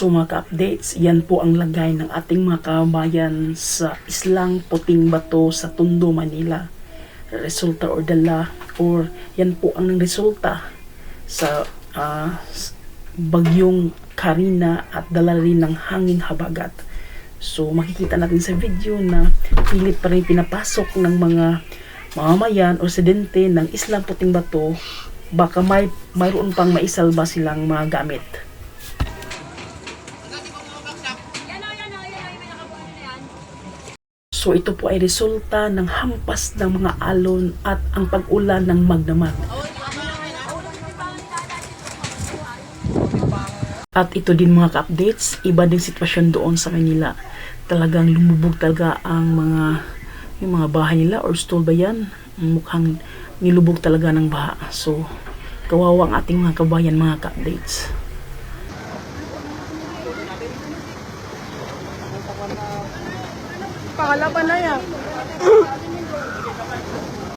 So mga ka-updates, yan po ang lagay ng ating mga kabayan sa Islang Puting Bato sa Tondo, Manila. Resulta or dala or yan po ang resulta sa s- bagyong Karina at dala rin ng hangin habagat. So makikita natin sa video na pilit pa rin pinapasok ng mga mamamayan o residente ng Islang Puting Bato baka may mayroon pang maisalba silang mga gamit. So ito po ay resulta ng hampas ng mga alon at ang pag-ulan ng magdamag. At ito din mga ka-updates, iba din sitwasyon doon sa Manila. Talagang lumubog talaga ang mga yung mga bahay nila or stall ba yan? Mukhang nilubog talaga ng baha. So, kawawa ang ating mga kabayan mga ka-updates. Pangalaban na yan.